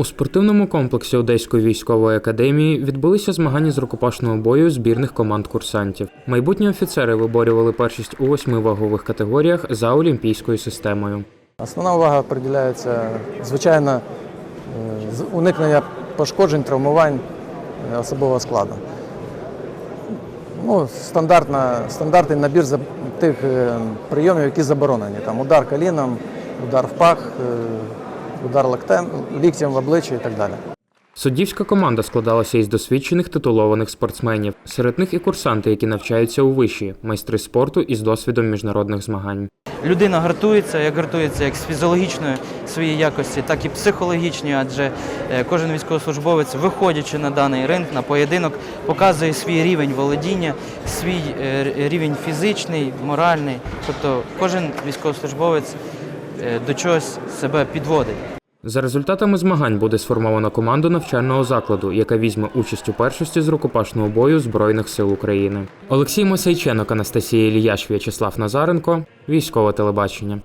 У спортивному комплексі Одеської військової академії відбулися змагання з рукопашного бою збірних команд курсантів. Майбутні офіцери виборювали першість у восьми вагових категоріях за олімпійською системою. Основна увага приділяється, звичайно, е, з- уникнення пошкоджень, травмувань е, особового складу. Ну, стандартна, стандартний набір за- тих е, прийомів, які заборонені. Там удар коліном, удар в пах, удар локтем, ліктем в обличчя і так далі. Суддівська команда складалася із досвідчених титулованих спортсменів. Серед них і курсанти, які навчаються у виші, майстри спорту із досвідом міжнародних змагань. Людина гартується, як гартується як з фізіологічної своєї якості, так і психологічної, адже е, кожен військовослужбовець, виходячи на даний ринг, на поєдинок, показує свій рівень володіння, свій е, рівень фізичний, моральний. Тобто кожен військовослужбовець до чогось себе підводить. За результатами змагань буде сформовано команду навчального закладу, яка візьме участь у першості з рукопашного бою Збройних сил України. Олексій Мосейченок, Анастасія Іліяш, В'ячеслав Назаренко, військове телебачення.